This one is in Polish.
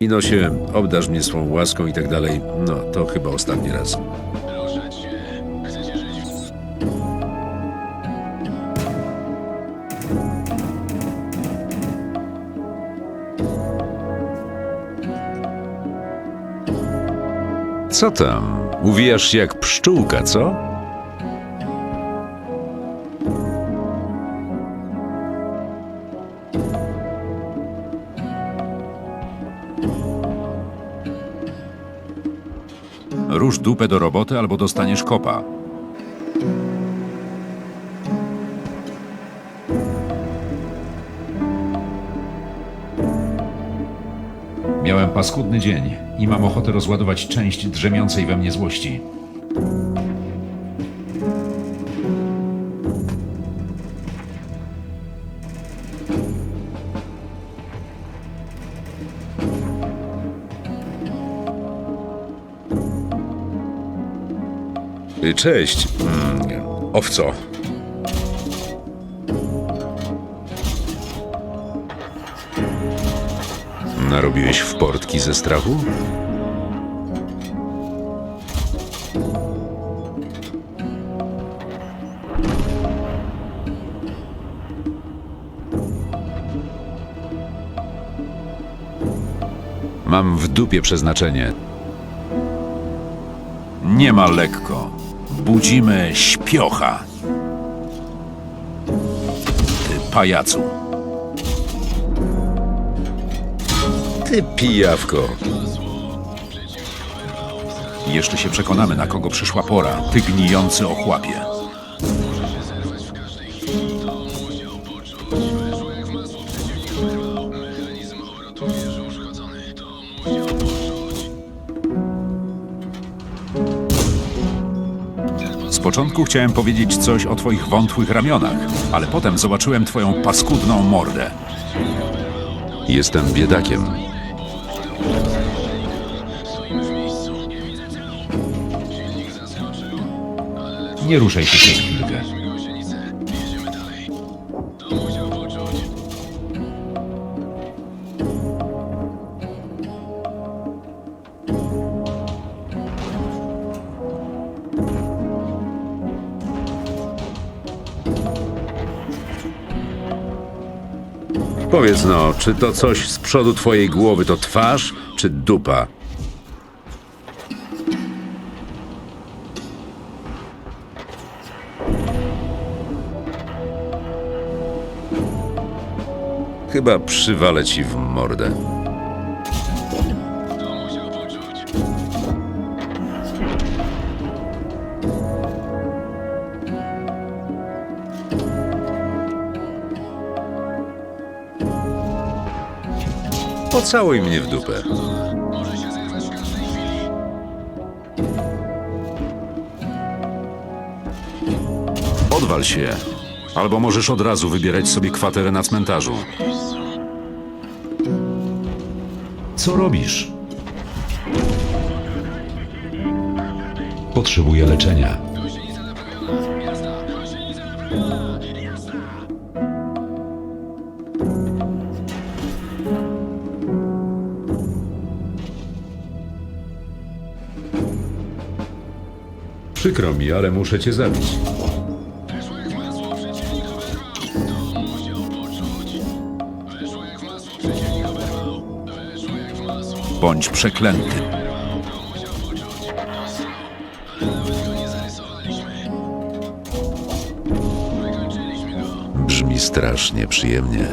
Inosie, obdarz mnie swą łaską i tak dalej. No, to chyba ostatni raz. Co tam? Uwijasz jak pszczółka, co? Rusz dupę do roboty albo dostaniesz kopa. Miałem paskudny dzień i mam ochotę rozładować część drzemiącej we mnie złości. Cześć. Mm, owco. Narobiłeś w portki ze strachu? Mam w dupie przeznaczenie. Nie ma lekko. Budzimy śpiocha. Ty pajacu. Ty pijawko. Jeszcze się przekonamy, na kogo przyszła pora, ty gnijący ochłapie. Z początku chciałem powiedzieć coś o twoich wątłych ramionach, ale potem zobaczyłem twoją paskudną mordę. Jestem biedakiem. Nie ruszaj się przez Powiedz no, czy to coś z przodu twojej głowy to twarz, czy dupa? Chyba przywalę ci w mordę. Pocałuj mnie w dupę. Odwal się. Albo możesz od razu wybierać sobie kwaterę na cmentarzu. Co robisz? Potrzebuję leczenia. Przykro mi, ale muszę cię zabić. Bądź przeklęty. Brzmi strasznie przyjemnie.